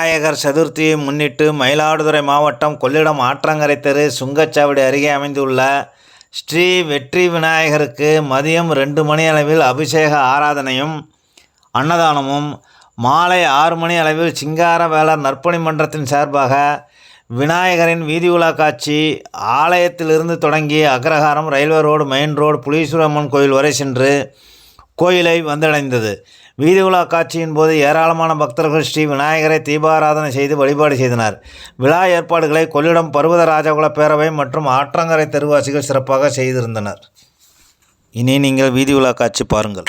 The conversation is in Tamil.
விநாயகர் சதுர்த்தியை முன்னிட்டு மயிலாடுதுறை மாவட்டம் கொள்ளிடம் ஆற்றங்கரை தெரு சுங்கச்சாவடி அருகே அமைந்துள்ள ஸ்ரீ வெற்றி விநாயகருக்கு மதியம் ரெண்டு மணி அளவில் அபிஷேக ஆராதனையும் அன்னதானமும் மாலை ஆறு மணி அளவில் சிங்கார வேளார் நற்பணி மன்றத்தின் சார்பாக விநாயகரின் வீதி உலா காட்சி ஆலயத்திலிருந்து தொடங்கி Agraharam railway road main road Puleeswaramman கோயில் வரை சென்று கோயிலை வந்தடைந்தது. வீதி உலா காட்சியின் போது ஏராளமான பக்தர்கள் ஸ்ரீ விநாயகரை தீபாராதனை செய்து வழிபாடு செய்தனர். விழா ஏற்பாடுகளை கொள்ளிடம் பர்வத ராஜகுல பேரவை மற்றும் ஆற்றங்கரை தெருவாசிகள் சிறப்பாக செய்திருந்தனர். இனி நீங்கள் வீதி உலா காட்சி பாருங்கள்.